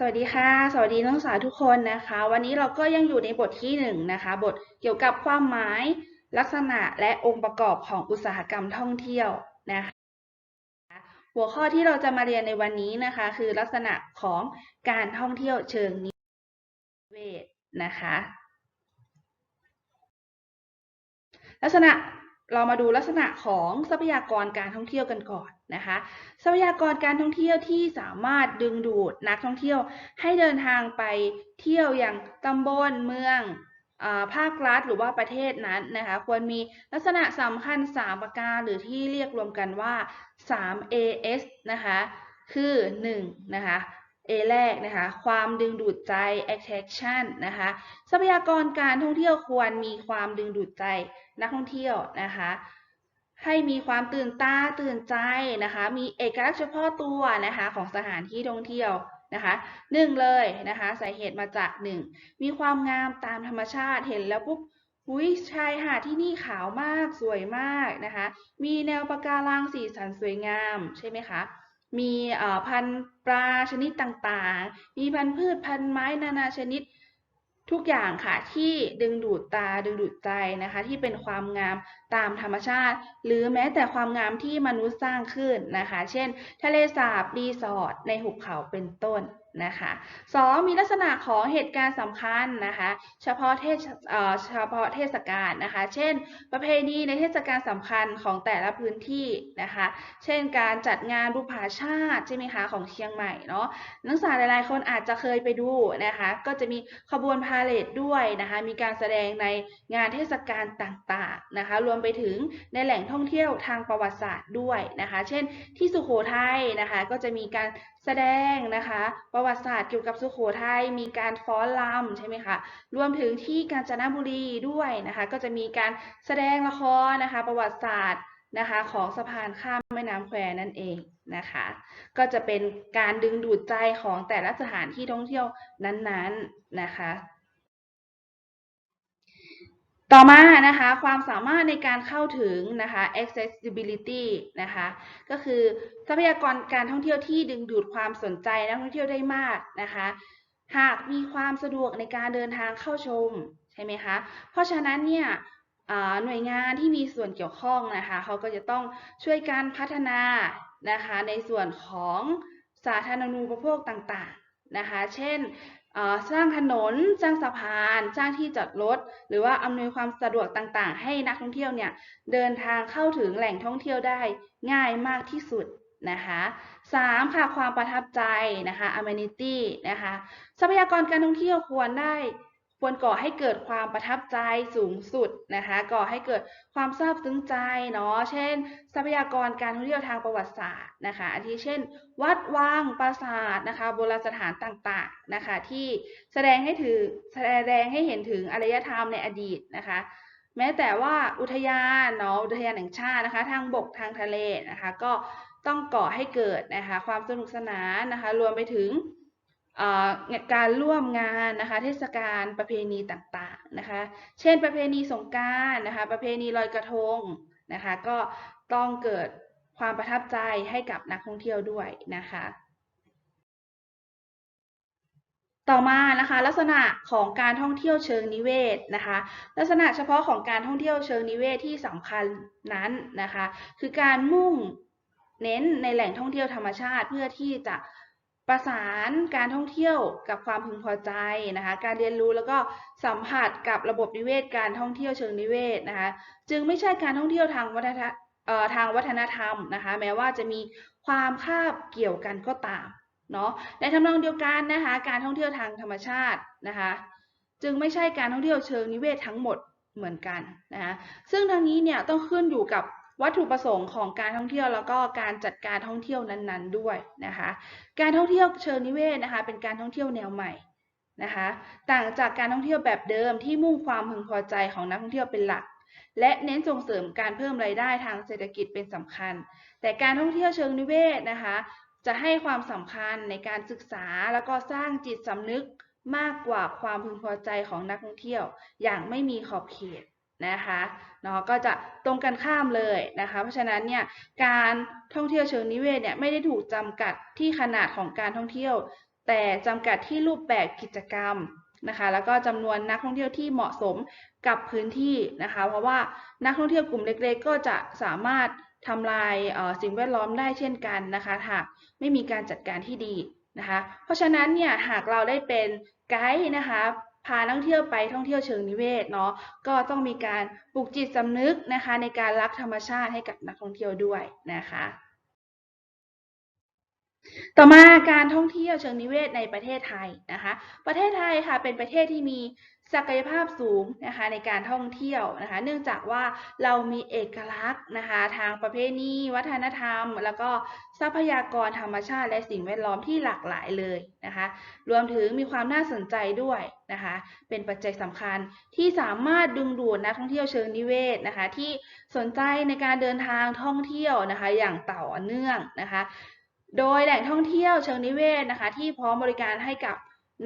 สวัสดีค่ะ สวัสดีนักศึกษาทุกคนนะคะ วันนี้เราก็ยังอยู่ในบทที่หนึ่งนะคะ บทเกี่ยวกับความหมาย ลักษณะและองค์ประกอบของอุตสาหกรรมท่องเที่ยวนะคะ หัวข้อที่เราจะมาเรียนในวันนี้นะคะ คือลักษณะของการท่องเที่ยวเชิงนิเวศนะคะ ลักษณะ เรามาดูลักษณะของทรัพยากรการท่องเที่ยวกันก่อนนะคะ ทรัพยากรการท่องเที่ยวที่สามารถดึงดูดนักท่องเที่ยว ให้เดินทางไปเที่ยวอย่างตำบลเมืองอภาครัฐหรือว่าประเทศนั้นนะคะ ควรมีลักษณะสำคัญ 3 ประการหรือที่เรียกรวมกันว่า 3AS นะคะ คือ 1 นะคะ A แรกนะคะ ความดึงดูดใจ attraction นะคะ ทรัพยากรการท่องเที่ยวควรมีความดึงดูดใจนักท่องเที่ยวนะคะ ให้มีความตื่นตาตื่นใจนะคะ มีเอกลักษณ์เฉพาะตัวนะคะของสถานที่ท่องเที่ยวนะคะหนึ่งเลยนะคะสาเหตุมาจากหนึ่งมีความงามตามธรรมชาติเห็นแล้วปุ๊บอุ้ยชายหาดที่นี่ขาวมากสวยมากนะคะ มีแนวปะการังสีสันสวยงามใช่ไหมคะ มีพันธุ์ปลาชนิดต่างๆ มีพันธุ์พืชพันธุ์ไม้นานาชนิดทุกอย่างค่ะที่ดึงดูดตาดึงดูดใจนะคะ ที่เป็นความงามตามธรรมชาติ หรือแม้แต่ความงามที่มนุษย์สร้างขึ้นนะคะ เช่น ทะเลสาบรีสอร์ทในหุบเขาเป็นต้นนะคะสองมีลักษณะของเหตุการณ์สำคัญนะคะเฉพาะเทศเฉพาะเทศกาลนะคะ เช่น ประเพณีในเทศกาลสำคัญของแต่ละพื้นที่นะคะ เช่นการจัดงานบุพาชาติใช่ไหมคะของเชียงใหม่เนาะนักศึกษาหลายๆคนอาจจะเคยไปดูนะคะ ก็จะมีขบวนพาเหรดด้วยนะคะ มีการแสดงในงานเทศกาลต่างๆนะคะรวมไปถึงในแหล่งท่องเที่ยวทางประวัติศาสตร์ด้วยนะคะ เช่น ที่สุโขทัยนะคะ ก็จะมีการแสดงนะคะ ประวัติศาสตร์เกี่ยวกับสุโขทัยมีการฟ้อนรำใช่ไหมคะรวมถึงที่กาญจนบุรีด้วยนะคะ ก็จะมีการแสดงละครนะคะ ประวัติศาสตร์นะคะของสะพานข้ามแม่น้ำแควนั่นเองนะคะ ก็จะเป็นการดึงดูดใจของแต่ละสถานที่ท่องเที่ยวนั้นๆนะคะ ต่อมานะคะความสามารถในการเข้าถึงนะคะ accessibility นะคะก็คือทรัพยากรการท่องเที่ยวที่ดึงดูดความสนใจนักท่องเที่ยวได้มากนะคะหากมีความสะดวกในการเดินทางเข้าชมใช่ไหมคะเพราะฉะนั้นเนี่ยหน่วยงานที่มีส่วนเกี่ยวข้องนะคะเขาก็จะต้องช่วยการพัฒนานะคะในส่วนของสาธารณูปโภคต่างๆนะคะ เช่น สร้างถนน สร้างสะพาน สร้างที่จอดรถ หรือว่าอำนวยความสะดวกต่างๆ ให้นักท่องเที่ยวเนี่ยเดินทางเข้าถึงแหล่งท่องเที่ยวได้ง่ายมากที่สุดนะคะสามค่ะความประทับใจนะคะ amenity นะคะ ทรัพยากรการท่องเที่ยวควรได้ ควรก่อให้เกิดความประทับใจสูงสุดนะคะ ก่อให้เกิดความซาบซึ้งใจเนาะ เช่น ทรัพยากรการท่องเที่ยวทางประวัติศาสตร์นะคะอาทิเช่น วัดวังปราสาทนะคะ โบราณสถานต่างๆนะคะ ที่แสดงให้ถือแสดงให้เห็นถึงอารยธรรมในอดีตนะคะ แม้แต่ว่าอุทยานเนาะ อุทยานแห่งชาตินะคะ ทางบกทางทะเลนะคะ ก็ต้องก่อให้เกิดนะคะ ความสนุกสนานนะคะ รวมไปถึง การร่วมงานนะคะเทศกาลประเพณีต่างๆนะคะ เช่นประเพณีสงกานต์นะคะ ประเพณีลอยกระทงนะคะ ก็ต้องเกิดความประทับใจให้กับนักท่องเที่ยวด้วยนะคะ ต่อมานะคะ ลักษณะของการท่องเที่ยวเชิงนิเวศนะคะ ลักษณะเฉพาะของการท่องเที่ยวเชิงนิเวศที่สำคัญนั้นนะคะ คือการมุ่งเน้นในแหล่งท่องเที่ยวธรรมชาติเพื่อที่จะ ประสานการท่องเที่ยวกับความพึงพอใจนะคะ การเรียนรู้แล้วก็สัมผัสกับระบบนิเวศ การท่องเที่ยวเชิงนิเวศนะคะ จึงไม่ใช่การท่องเที่ยวทางวัฒนทางวัฒนธรรมนะคะ แม้ว่าจะมีความคาบเกี่ยวกันก็ตามเนาะในทำนองเดียวกันนะคะ การท่องเที่ยวทางธรรมชาตินะคะ จึงไม่ใช่การท่องเที่ยวเชิงนิเวศทั้งหมดเหมือนกันนะคะซึ่งทางนี้เนี่ยต้องขึ้นอยู่กับ วัตถุประสงค์ของการท่องเที่ยวแล้วก็การจัดการท่องเที่ยวนั้นๆ ด้วยนะคะ การท่องเที่ยวเชิงนิเวศนะคะ เป็นการท่องเที่ยวแนวใหม่นะคะ ต่างจากการท่องเที่ยวแบบเดิมที่มุ่งความพึงพอใจของนักท่องเที่ยวเป็นหลัก และเน้นส่งเสริมการเพิ่มรายได้ทางเศรษฐกิจเป็นสำคัญ แต่การท่องเที่ยวเชิงนิเวศนะคะ จะให้ความสำคัญในการศึกษาแล้วก็สร้างจิตสำนึกมากกว่าความพึงพอใจของนักท่องเที่ยว อย่างไม่มีขอบเขตนะคะ เนาะก็จะตรงกันข้ามเลยนะคะ เพราะฉะนั้นเนี่ยการท่องเที่ยวเชิงนิเวศเนี่ยไม่ได้ถูกจำกัดที่ขนาดของการท่องเที่ยว แต่จำกัดที่รูปแบบกิจกรรมนะคะ แล้วก็จำนวนนักท่องเที่ยวที่เหมาะสมกับพื้นที่นะคะ เพราะว่านักท่องเที่ยวกลุ่มเล็กๆ ก็จะสามารถทำลายสิ่งแวดล้อมได้เช่นกันนะคะหากไม่มีการจัดการที่ดีนะคะ เพราะฉะนั้นเนี่ยหากเราได้เป็นไกด์นะคะ พานักท่องเที่ยวไปท่องเที่ยวเชิงนิเวศเนาะก็ต้องมีการปลูกจิตสำนึกนะคะ ในการรักธรรมชาติให้กับนักท่องเที่ยวด้วยนะคะ ต่อมาการท่องเที่ยวเชิงนิเวศในประเทศไทยนะคะ ประเทศไทยค่ะเป็นประเทศที่มีศักยภาพสูงนะคะในการท่องเที่ยวนะคะ เนื่องจากว่าเรามีเอกลักษณ์นะคะทางประเพณีวัฒนธรรม แล้วก็ทรัพยากรธรรมชาติและสิ่งแวดล้อมที่หลากหลายเลยนะคะ รวมถึงมีความน่าสนใจด้วยนะคะ เป็นปัจจัยสำคัญที่สามารถดึงดูดนักท่องเที่ยวเชิงนิเวศนะคะ ที่สนใจในการเดินทางท่องเที่ยวนะคะ อย่างต่อเนื่องนะคะ โดยแหล่งท่องเที่ยวเชิงนิเวศนะคะ ที่พร้อมบริการให้กับ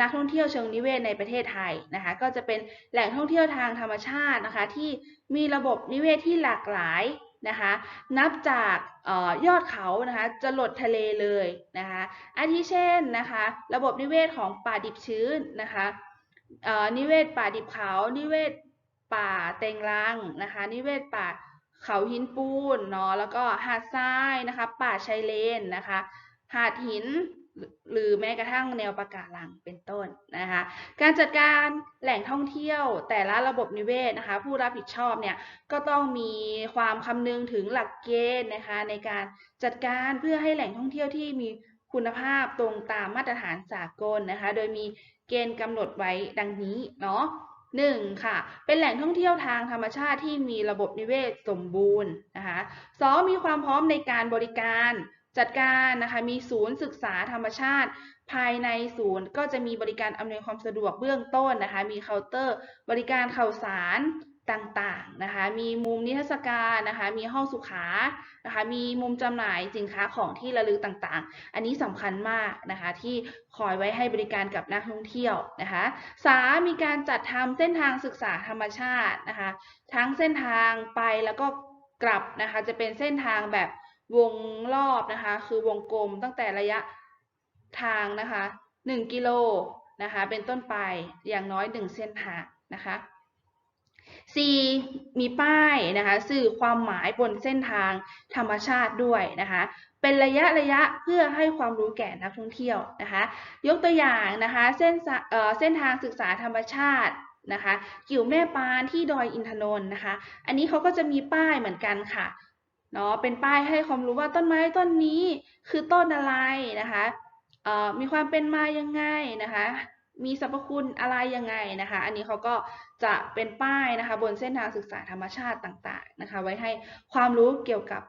นักท่องเที่ยวเชิงนิเวศในประเทศไทยนะคะ ก็จะเป็นแหล่งท่องเที่ยวทางธรรมชาตินะคะ ที่มีระบบนิเวศที่หลากหลายนะคะ นับจากออยอดเขานะคะจะหลดทะเลเลยนะคะอาทิเช่นนะคะ ระบบนิเวศของป่าดิบชื้นนะคะนิเวศป่าดิบเขา นิเวศป่าเต็งรังนะคะ นิเวศป่า เขาหินปูนเนาะแล้วก็หาดทรายนะคะป่าชายเลนนะคะหาดหินหรือแม้กระทั่งแนวปะการังเป็นต้นนะคะ การจัดการแหล่งท่องเที่ยวแต่ละระบบนิเวศนะคะ ผู้รับผิดชอบเนี่ยก็ต้องมีความคำนึงถึงหลักเกณฑ์นะคะในการจัดการเพื่อให้แหล่งท่องเที่ยวที่มีคุณภาพตรงตามมาตรฐานสากลนะคะ โดยมีเกณฑ์กำหนดไว้ดังนี้เนาะ หนึ่งค่ะ เป็นแหล่งท่องเที่ยวทางธรรมชาติที่มีระบบนิเวศสมบูรณ์นะคะสองมีความพร้อมในการบริการจัดการนะคะ มีศูนย์ศึกษาธรรมชาติ ภายในศูนย์ก็จะมีบริการอำนวยความสะดวกเบื้องต้นนะคะ มีเคาน์เตอร์ บริการข่าวสาร ต่างๆนะคะ มีมุมนิทรรศการนะคะ มีห้องสุขานะคะ มีมุมจำหน่ายสินค้าของที่ระลึกต่างๆ อันนี้สำคัญมากนะคะ ที่คอยไว้ให้บริการกับนักท่องเที่ยวนะคะสามมีการจัดทำเส้นทางศึกษาธรรมชาตินะคะ ทั้งเส้นทางไปแล้วก็กลับนะคะ จะเป็นเส้นทางแบบวงรอบนะคะ คือวงกลมตั้งแต่ระยะทางนะคะ 1 กิโลนะคะ เป็นต้นไปอย่างน้อย 1 เส้นทางนะคะ C มีป้ายนะคะสื่อความหมายบนเส้นทางธรรมชาติด้วยนะคะเป็นระยะระยะเพื่อให้ความรู้แก่นักท่องเที่ยวนะคะยกตัวอย่างนะคะเส้นเเส้นทางศึกษาธรรมชาตินะคะกิ่วแม่ปานที่ดอยอินทนนท์นะคะอันนี้เขาก็จะมีป้ายเหมือนกันค่ะเนาะเป็นป้ายให้ความรู้ว่าต้นไม้ต้นนี้คือต้นอะไรนะคะมีความเป็นมายังไงนะคะ มีสรรพคุณอะไรยังไงนะคะ อันนี้เขาก็จะเป็นป้ายนะคะ บนเส้นทางศึกษาธรรมชาติต่างๆนะคะ ไว้ให้ความรู้เกี่ยวกับ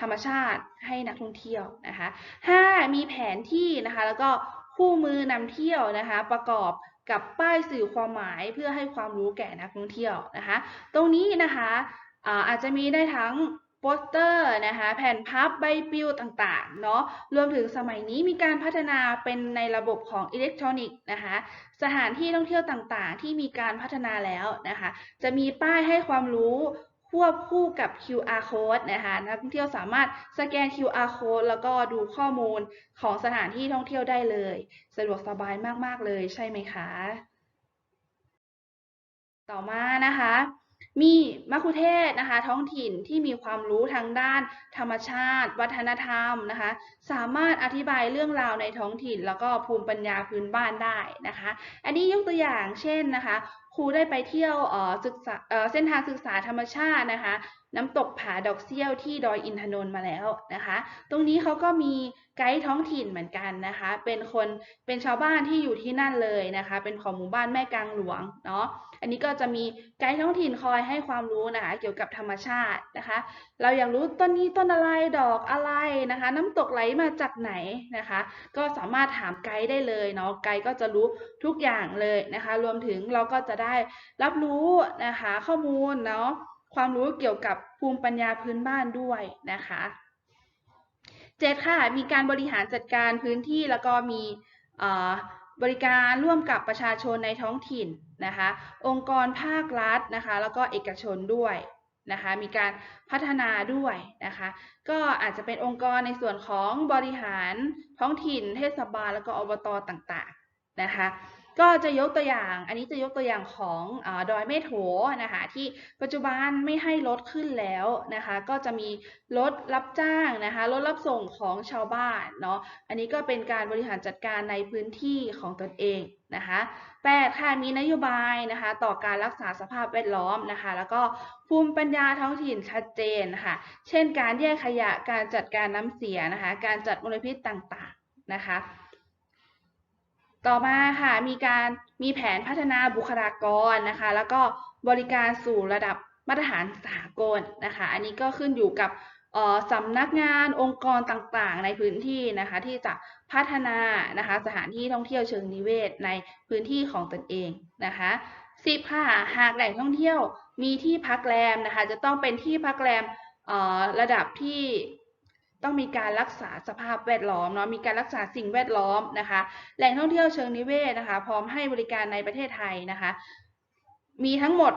ธรรมชาติให้นักท่องเที่ยวนะคะห้ามีแผนที่นะคะ แล้วก็คู่มือนำเที่ยวนะคะ ประกอบกับป้ายสื่อความหมายเพื่อให้ความรู้แก่นักท่องเที่ยวนะคะ ตรงนี้นะคะอาจจะมีได้ทั้ง โปสเตอร์นะคะแผ่นพับใบปลิวต่างๆเนาะรวมถึงสมัยนี้มีการพัฒนาเป็นในระบบของอิเล็กทรอนิกส์นะคะสถานที่ท่องเที่ยวต่างๆ ที่มีการพัฒนาแล้วนะคะจะมีป้ายให้ความรู้ควบคู่กับ QR code นะคะนักท่องเที่ยวสามารถสแกน QR code แล้วก็ดูข้อมูลของสถานที่ท่องเที่ยวได้เลย สะดวกสบายมากๆเลยใช่ไหมคะ ต่อมานะคะ มีมัคคุเทศก์นะคะ ท้องถิ่นที่มีความรู้ทางด้านธรรมชาติ วัฒนธรรมนะคะ สามารถอธิบายเรื่องราวในท้องถิ่น แล้วก็ภูมิปัญญาพื้นบ้านได้นะคะ อันนี้ยกตัวอย่างเช่นนะคะ ครูได้ไปเที่ยวเอ่อศึกษาเอ่อเส้นทางศึกษาธรรมชาตินะคะ น้ำตกผาดอกเซี่ยวที่ดอยอินทนนท์มาแล้วนะคะ ตรงนี้เขาก็มีไกด์ท้องถิ่นเหมือนกันนะคะ เป็นคนเป็นชาวบ้านที่อยู่ที่นั่นเลยนะคะ เป็นของหมู่บ้านแม่กลางหลวงเนาะ อันนี้ก็จะมีไกด์ท้องถิ่นคอยให้ความรู้นะคะ เกี่ยวกับธรรมชาตินะคะ เราอยากรู้ต้นนี้ต้นอะไรดอกอะไรนะคะ น้ำตกไหลมาจากไหนนะคะ ก็สามารถถามไกด์ได้เลยเนาะ ไกด์ก็จะรู้ทุกอย่างเลยนะคะ รวมถึงเราก็จะได้รับรู้นะคะ ข้อมูลเนาะ ความรู้เกี่ยวกับภูมิปัญญาพื้นบ้านด้วยนะคะเจ็ดค่ะ มีการบริหารจัดการพื้นที่แล้วก็มีบริการร่วมกับประชาชนในท้องถิ่นนะคะ องค์กรภาครัฐนะคะ แล้วก็เอกชนด้วยนะคะ มีการพัฒนาด้วยนะคะ ก็อาจจะเป็นองค์กรในส่วนของบริหารท้องถิ่น เทศบาลแล้วก็อบตต่างๆนะคะ ก็จะยกตัวอย่าง อันนี้จะยกตัวอย่างของอดอยเมโถนะคะที่ปัจจุบันไม่ให้รถขึ้นแล้วนะคะ ก็จะมีรถรับจ้างนะคะรถรับส่งของชาวบ้านเนาะอันนี้ก็เป็นการบริหารจัดการในพื้นที่ของตนเองนะคะแปดค่ะมีนโยบายนะคะต่อการรักษาสภาพแวดล้อมนะคะ แล้วก็ภูมิปัญญาท้องถิ่นชัดเจนนะคะเช่น การแยกขยะการจัดการน้ำเสียนะคะ การจัดมลพิษต่างๆนะคะ ต่อมาค่ะมีการมีแผนพัฒนาบุคลากรนะคะ แล้วก็บริการสู่ระดับมาตรฐานสากลนะคะ อันนี้ก็ขึ้นอยู่กับสำนักงานองค์กรต่างๆ ในพื้นที่นะคะที่จะพัฒนานะคะสถานที่ท่องเที่ยวเชิงนิเวศในพื้นที่ของตนเองนะคะสิบค่ะหากแหล่งท่องเที่ยวมีที่พักแรมนะคะจะต้องเป็นที่พักแรมระดับที่ ต้องมีการรักษาสภาพแวดล้อมเนาะมีการรักษาสิ่งแวดล้อมนะคะ แหล่งท่องเที่ยวเชิงนิเวศนะคะ พร้อมให้บริการในประเทศไทยนะคะ มีทั้งหมด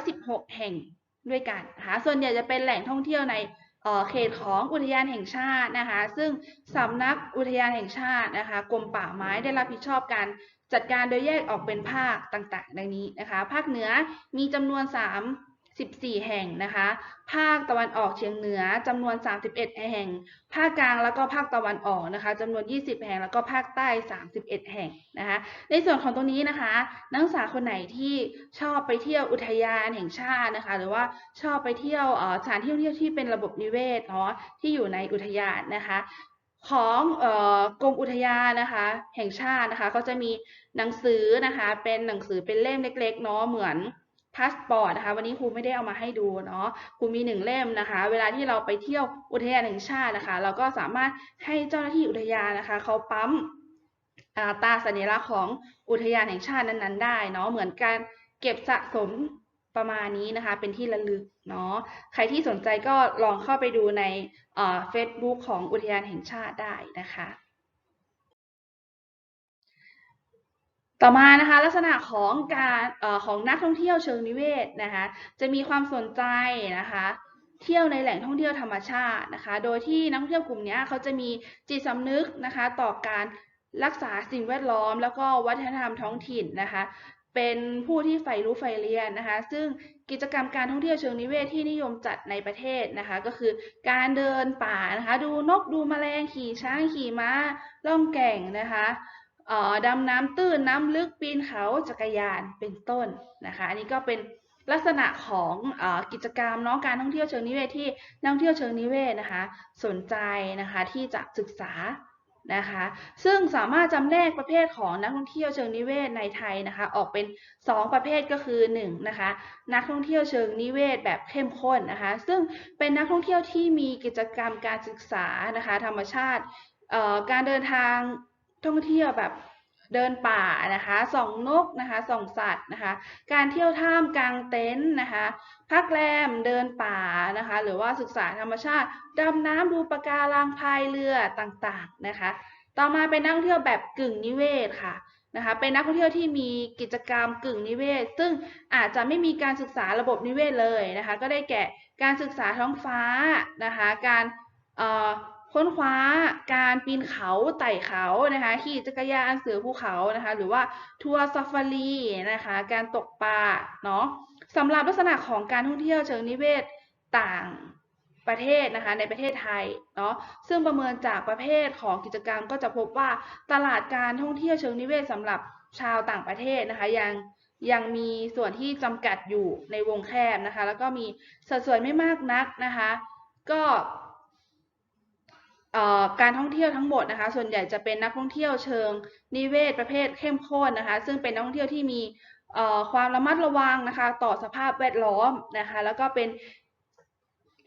116 แห่งด้วยกันนะคะส่วนใหญ่จะเป็นแหล่งท่องเที่ยวในเขตของอุทยานแห่งชาตินะคะ ซึ่งสำนักอุทยานแห่งชาตินะคะกรมป่าไม้ได้รับผิดชอบการจัดการโดยแยกออกเป็นภาคต่างๆ ดังนี้นะคะ ภาคเหนือมีจำนวน 3 14 แห่งนะคะ ภาคตะวันออกเฉียงเหนือจำนวน 31 แห่ง ภาคกลางแล้วก็ภาคตะวันออกนะคะจำนวน 20 แห่ง แล้วก็ภาคใต้ 31 แห่งนะคะ ในส่วนของตรงนี้นะคะ นักศึกษาคนไหนที่ชอบไปเที่ยวอุทยานแห่งชาตินะคะ หรือว่าชอบไปเที่ยวสถานที่ท่องเที่ยวที่เป็นระบบนิเวศเนาะที่อยู่ในอุทยานนะคะ ของกรมอุทยานนะคะ แห่งชาตินะคะเขาจะมีหนังสือนะคะ เป็นหนังสือเป็นเล่มเล็ก ๆ เนาะเหมือน พาสปอร์ตนะคะ วันนี้ครูไม่ได้เอามาให้ดูเนาะครูมีหนึ่งเล่มนะคะ เวลาที่เราไปเที่ยวอุทยานแห่งชาตินะคะ เราก็สามารถให้เจ้าหน้าที่อุทยานนะคะเขาปั๊มตาสัญลักษณ์ของอุทยานแห่งชาตินั้น ๆ ได้เนาะเหมือนการเก็บสะสมประมาณนี้นะคะ เป็นที่ระลึกเนาะใครที่สนใจก็ลองเข้าไปดูในเฟซบุ๊กของอุทยานแห่งชาติได้นะคะ ต่อมานะคะลักษณะของการอของนักท่องเที่ยวเชิงนิเวศนะคะจะมีความสนใจนะคะเที่ยวในแหล่งท่องเที่ยวธรรมชาตินะคะ โดยที่นักท่องเที่ยวกลุ่มนี้เขาจะมีจิตสำนึกนะคะต่อการรักษาสิ่งแวดล้อม แล้วก็วัฒนธรรมท้องถิ่นนะคะ เป็นผู้ที่ใฝ่รู้ใฝ่เรียนนะคะ ซึ่งกิจกรรมการท่องเที่ยวเชิงนิเวศที่นิยมจัดในประเทศนะคะ ก็คือการเดินป่านะคะ ดูนกดูแมลงขี่ช้างขี่ม้าล่องแก่งนะคะ ดำน้ำตื้นน้ำลึกปีนเขาจักรยานเป็นต้นนะคะอันนี้ก็เป็นลักษณะของอกิจกรรมน้องการท่องเที่ยวเชิงนิเวศที่นักท่องเที่ยวเชิงนิเวศนะคะ สนใจนะคะที่จะศึกษานะคะ ซึ่งสามารถจำแนกประเภทของนักท่องเที่ยวเชิงนิเวศในไทยนะคะ ออกเป็น 2 ประเภทก็คือ1นะคะนักท่องเที่ยวเชิงนิเวศแบบเข้มข้นนะคะ ซึ่งเป็นนักท่องเที่ยวที่มีกิจกรรมการศึกษานะคะ ธรรมชาติการเดินทาง ท่องเที่ยวแบบเดินป่านะคะส่องนกนะคะส่องสัตว์นะคะ การเที่ยวถ้ำกลางเต็นท์นะคะ พักแรมเดินป่านะคะ หรือว่าศึกษาธรรมชาติดำน้ำดูปะการังพายเรือต่างๆนะคะ ต่อมาเป็นนักท่องเที่ยวแบบกึ่งนิเวศค่ะนะคะ เป็นนักท่องเที่ยวที่มีกิจกรรมกึ่งนิเวศ ซึ่งอาจจะไม่มีการศึกษาระบบนิเวศเลยนะคะ ก็ได้แก่การศึกษาท้องฟ้านะคะ การ ค้นคว้าการปีนเขาไต่เขานะคะขี่จักรยานเสือภูเขานะคะ หรือว่าทัวร์ซาฟารีนะคะ การตกปลาเนาะสำหรับลักษณะของการท่องเที่ยวเชิงนิเวศต่างประเทศนะคะในประเทศไทยเนาะซึ่งประเมินจากประเภทของกิจกรรมก็จะพบว่าตลาดการท่องเที่ยวเชิงนิเวศสำหรับชาวต่างประเทศนะคะยังยังมีส่วนที่จำกัดอยู่ในวงแคบนะคะ แล้วก็มีสัดส่วนไม่มากนักนะคะ ก็ การท่องเที่ยวทั้งหมดนะคะ ส่วนใหญ่จะเป็นนักท่องเที่ยวเชิงนิเวศประเภทเข้มข้นนะคะ ซึ่งเป็นนักท่องเที่ยวที่มีความระมัดระวังนะคะ ต่อสภาพแวดล้อมนะคะ แล้วก็เป็น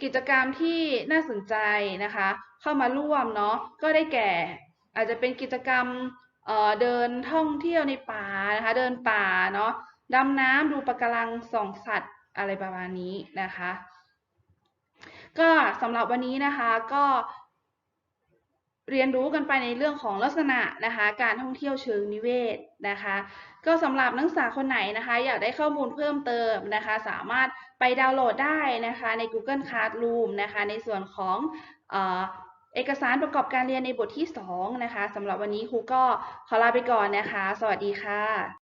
กิจกรรมที่น่าสนใจนะคะ เข้ามาร่วมเนาะก็ได้แก่อาจจะเป็นกิจกรรมเดินท่องเที่ยวในป่านะคะ เดินป่าเนาะดำน้ำดูปะการังส่องสัตว์อะไรประมาณนี้นะคะ ก็สำหรับวันนี้นะคะก็ เรียนรู้กันไปในเรื่องของลักษณะนะคะ การท่องเที่ยวเชิงนิเวศนะคะ ก็สำหรับนักศึกษาคนไหนนะคะ อยากได้ข้อมูลเพิ่มเติมนะคะ สามารถไปดาวน์โหลดได้นะคะใน Google Classroom นะคะ ในส่วนของเอ่อเอกสารประกอบการเรียนในบทที่ 2 นะคะสำหรับวันนี้ครูก็ขอลาไปก่อนนะคะ สวัสดีค่ะ